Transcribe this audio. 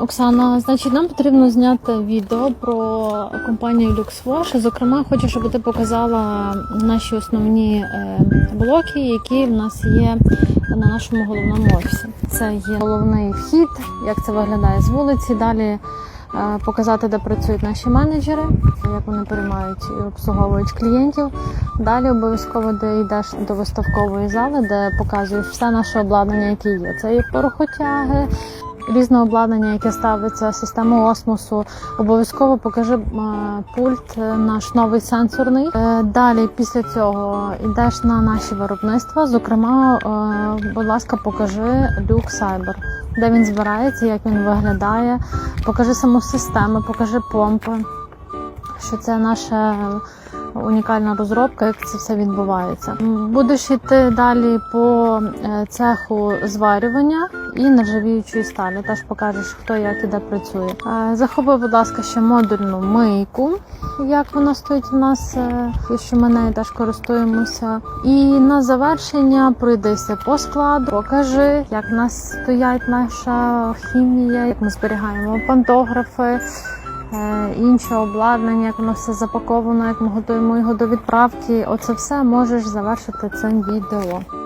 Оксана, значить, нам потрібно зняти відео про компанію LuxWash. Зокрема, хочу, щоб ти показала наші основні е, блоки, які в нас є на нашому головному офісі. Це є головний вхід, як це виглядає з вулиці. Далі е, показати, де працюють наші менеджери, як вони приймають і обслуговують клієнтів. Далі обов'язково де йдеш до виставкової зали, де показуєш все наше обладнання, яке є. Це і порохотяги, різне обладнання, яке ставиться, систему осмосу. Обов'язково покажи е, пульт е, наш новий сенсорний. Е, Далі після цього йдеш на наші виробництва. Зокрема, будь ласка, покажи люк Cyber, де він збирається, як він виглядає. Покажи саму систему, покажи помпи, що це наша унікальна розробка, як це все відбувається. Будеш йти далі по цеху зварювання і нержавіючої сталі. Теж покажеш, хто як і де працює. Захопи, будь ласка, ще модульну мийку, як вона стоїть в нас, е, що ми нею теж користуємося. І на завершення пройдися по складу, покажи, як в нас стоять наша хімія, як ми зберігаємо пантографи е, інше обладнання, як воно все запаковано, як ми готуємо його до відправки. Оце все можеш завершити цим відео.